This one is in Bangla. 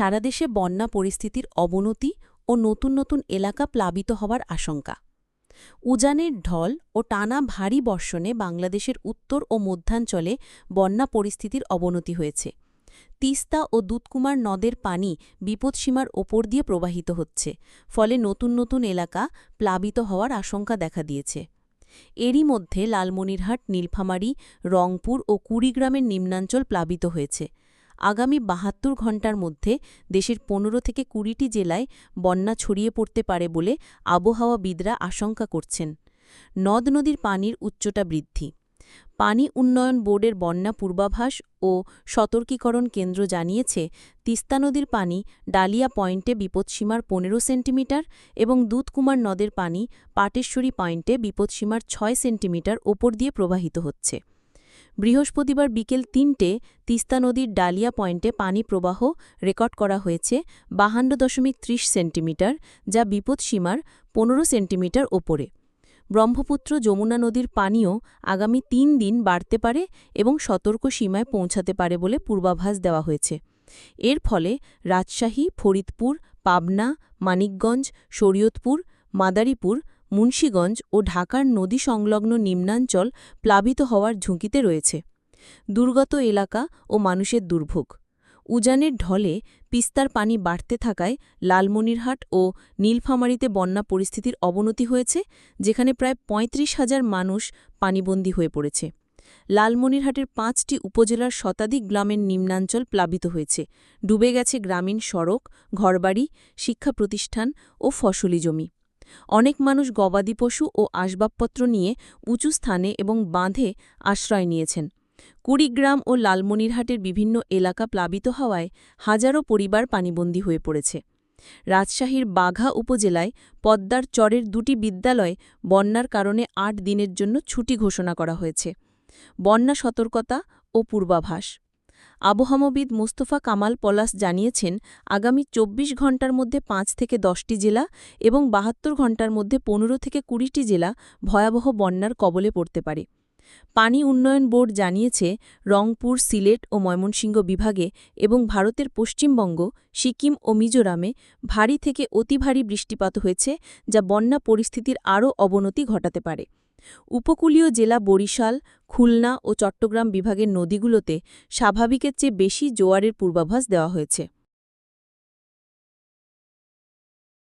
সারা দেশে বন্যা পরিস্থিতির অবনতি ও নতুন নতুন এলাকা প্লাবিত হওয়ার আশঙ্কা। উজানের ঢল ও টানা ভারী বর্ষণে বাংলাদেশের উত্তর ও মধ্যাঞ্চলে বন্যা পরিস্থিতির অবনতি হয়েছে। তিস্তা ও দুধকুমার নদের পানি বিপদসীমার ওপর দিয়ে প্রবাহিত হচ্ছে, ফলে নতুন নতুন এলাকা প্লাবিত হওয়ার আশঙ্কা দেখা দিয়েছে। এরই মধ্যে লালমনিরহাট, নীলফামারী, রংপুর ও কুড়িগ্রামের নিম্নাঞ্চল প্লাবিত হয়েছে। আগামী বাহাত্তর ঘণ্টার মধ্যে দেশের পনেরো থেকে কুড়িটি জেলায় বন্যা ছড়িয়ে পড়তে পারে বলে আবহাওয়াবিদরা আশঙ্কা করছেন। নদ নদীর পানির উচ্চতা বৃদ্ধি। পানি উন্নয়ন বোর্ডের বন্যা পূর্বাভাস ও সতর্কীকরণ কেন্দ্র জানিয়েছে, তিস্তা নদীর পানি ডালিয়া পয়েন্টে বিপদসীমার পনেরো সেন্টিমিটার এবং দুধকুমার নদের পানি পাটেশ্বরী পয়েন্টে বিপদসীমার ছয় সেন্টিমিটার ওপর দিয়ে প্রবাহিত হচ্ছে। বৃহস্পতিবার বিকেল তিনটে তিস্তা নদীর ডালিয়া পয়েন্টে পানি প্রবাহ রেকর্ড করা হয়েছে বাহান্ন দশমিক ত্রিশ সেন্টিমিটার, যা বিপদসীমার পনেরো সেন্টিমিটার ওপরে। ব্রহ্মপুত্র যমুনা নদীর পানিও আগামী তিন দিন বাড়তে পারে এবং সতর্ক সীমায় পৌঁছাতে পারে বলে পূর্বাভাস দেওয়া হয়েছে। এর ফলে রাজশাহী, ফরিদপুর, পাবনা, মানিকগঞ্জ, শরীয়তপুর, মাদারীপুর মুন্সীগঞ্জ ও ঢাকার নদী সংলগ্ন নিম্নাঞ্চল প্লাবিত হওয়ার ঝুঁকিতে রয়েছে। দুর্গত এলাকা ও মানুষের দুর্ভোগ। উজানের ঢলে পিস্তার পানি বাড়তে থাকায় লালমনিরহাট ও নীলফামারীতে বন্যা পরিস্থিতির অবনতি হয়েছে, যেখানে প্রায় ৩৫ হাজার মানুষ পানিবন্দী হয়ে পড়েছে। লালমনিরহাটের পাঁচটি উপজেলার শতাধিক গ্রামের নিম্নাঞ্চল প্লাবিত হয়েছে। ডুবে গেছে গ্রামীণ সড়ক, ঘরবাড়ি, শিক্ষা প্রতিষ্ঠান ও ফসলি জমি। অনেক মানুষ গবাদি পশু ও আসবাবপত্র নিয়ে উঁচু স্থানে এবং বাঁধে আশ্রয় নিয়েছেন। কুড়িগ্রাম ও লালমনিরহাটের বিভিন্ন এলাকা প্লাবিত হওয়ায় হাজারো পরিবার পানিবন্দী হয়ে পড়েছে। রাজশাহীর বাঘা উপজেলায় পদ্মার চরের দুটি বিদ্যালয় বন্যার কারণে আট দিনের জন্য ছুটি ঘোষণা করা হয়েছে। বন্যা সতর্কতা ও পূর্বাভাস আবহাওয়াবিদ মোস্তফা কামাল পলাশ জানিয়েছেন, আগামী ২৪ ঘণ্টার মধ্যে পাঁচ থেকে দশটি জেলা এবং বাহাত্তর ঘণ্টার মধ্যে পনেরো থেকে কুড়িটি জেলা ভয়াবহ বন্যার কবলে পড়তে পারে। পানি উন্নয়ন বোর্ড জানিয়েছে, রংপুর, সিলেট ও ময়মনসিংহ বিভাগে এবং ভারতের পশ্চিমবঙ্গ, সিকিম ও মিজোরামে ভারী থেকে অতি ভারী বৃষ্টিপাত হয়েছে, যা বন্যা পরিস্থিতির আরও অবনতি ঘটাতে পারে। উপকূলীয় জেলা বরিশাল, খুলনা ও চট্টগ্রাম বিভাগের নদীগুলোতে স্বাভাবিকের চেয়ে বেশি জোয়ারের পূর্বাভাস দেওয়া হয়েছে।